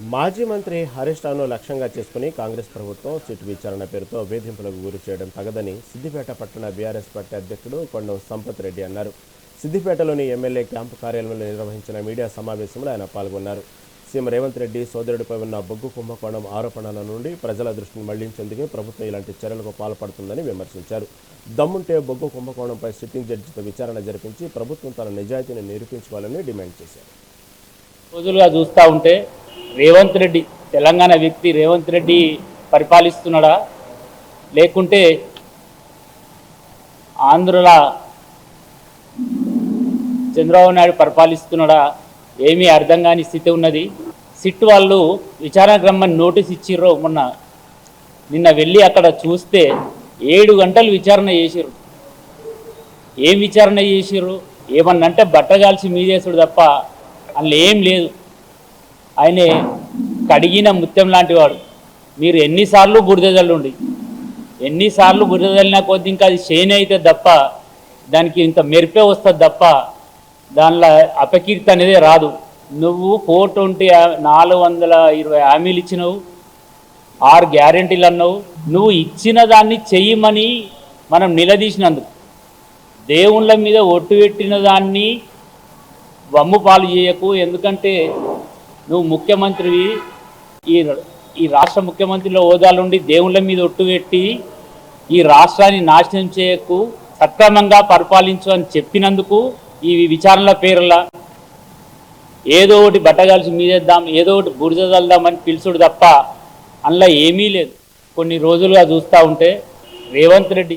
మాజీ మంత్రి హరీష్ రావును లక్ష్యంగా చేసుకుని కాంగ్రెస్ ప్రభుత్వం సిట్ విచారణ పేరుతో వేధింపులకు గురి చేయడం తగదని సిద్దిపేట పట్టణ బీఆర్ఎస్ పార్టీ అధ్యక్షుడు కొండం సంపత్ రెడ్డి అన్నారు. సిద్దిపేటలోని ఎమ్మెల్యే క్యాంపు కార్యాలయంలో నిర్వహించిన మీడియా సమావేశంలో ఆయన పాల్గొన్నారు. సీఎం రేవంత్ రెడ్డి సోదరుడిపై ఉన్న బొగ్గు కుంభకోణం ఆరోపణల నుండి ప్రజల దృష్టిని మళ్ళించేందుకే ప్రభుత్వం ఇలాంటి చర్యలకు పాల్పడుతుందని విమర్శించారు. దమ్ముంటే బొగ్గు కుంభకోణంపై సిట్టింగ్ జడ్జితో విచారణ జరిపించి ప్రభుత్వం తన నిజాయితీని నిరూపించుకోవాలని డిమాండ్ చేశారు. రోజులుగా చూస్తూ ఉంటే రేవంత్ రెడ్డి తెలంగాణ వ్యక్తి రేవంత్ రెడ్డి పరిపాలిస్తున్నాడా? లేకుంటే ఆంధ్రుల చంద్రబాబు నాయుడు పరిపాలిస్తున్నాడా? ఏమీ అర్థం కాని స్థితి ఉన్నది. సిట్ వాళ్ళు విచారణ రమ్మని నోటీస్ ఇచ్చిర్రో మొన్న. నిన్న వెళ్ళి అక్కడ చూస్తే ఏడు గంటలు విచారణ చేసిర్రు. ఏం విచారణ చేసిర్రు? ఏమన్నంటే బట్టగాల్చి మీదేసుడు తప్ప అందులో ఏం లేదు. ఆయనే కడిగిన ముత్యం లాంటి వాడు. మీరు ఎన్నిసార్లు బురద చల్లుండి ఎన్నిసార్లు బురద చల్లినా కొద్ది ఇంకా అది షేన్ అయితే తప్ప దానికి ఇంత మెరిపే వస్తుంది తప్ప దానిలో అపకీర్తి అనేది రాదు. నువ్వు ఫోర్ ట్వంటీ నాలుగు వందల ఇరవై హామీలు ఇచ్చినావు ఆరు గ్యారెంటీలు అన్నావు. నువ్వు ఇచ్చిన దాన్ని చెయ్యమని మనం నిలదీసినందుకు దేవుళ్ళ మీద ఒట్టు పెట్టిన దాన్ని వమ్ము పాలు చేయకు. ఎందుకంటే నువ్వు ముఖ్యమంత్రివి ఈ ఈ రాష్ట్ర ముఖ్యమంత్రిలో హోదాలుండి దేవుళ్ళ మీద ఒట్టు పెట్టి ఈ రాష్ట్రాన్ని నాశనం చేయకు సక్రమంగా పరిపాలించు అని చెప్పినందుకు ఈ విచారణల పేర్ల ఏదో ఒకటి బట్టగాల్సి మీదేద్దాం ఏదో ఒకటి బురద చల్దామని పిలుచుడు తప్ప అందులో ఏమీ లేదు. కొన్ని రోజులుగా చూస్తూ ఉంటే రేవంత్ రెడ్డి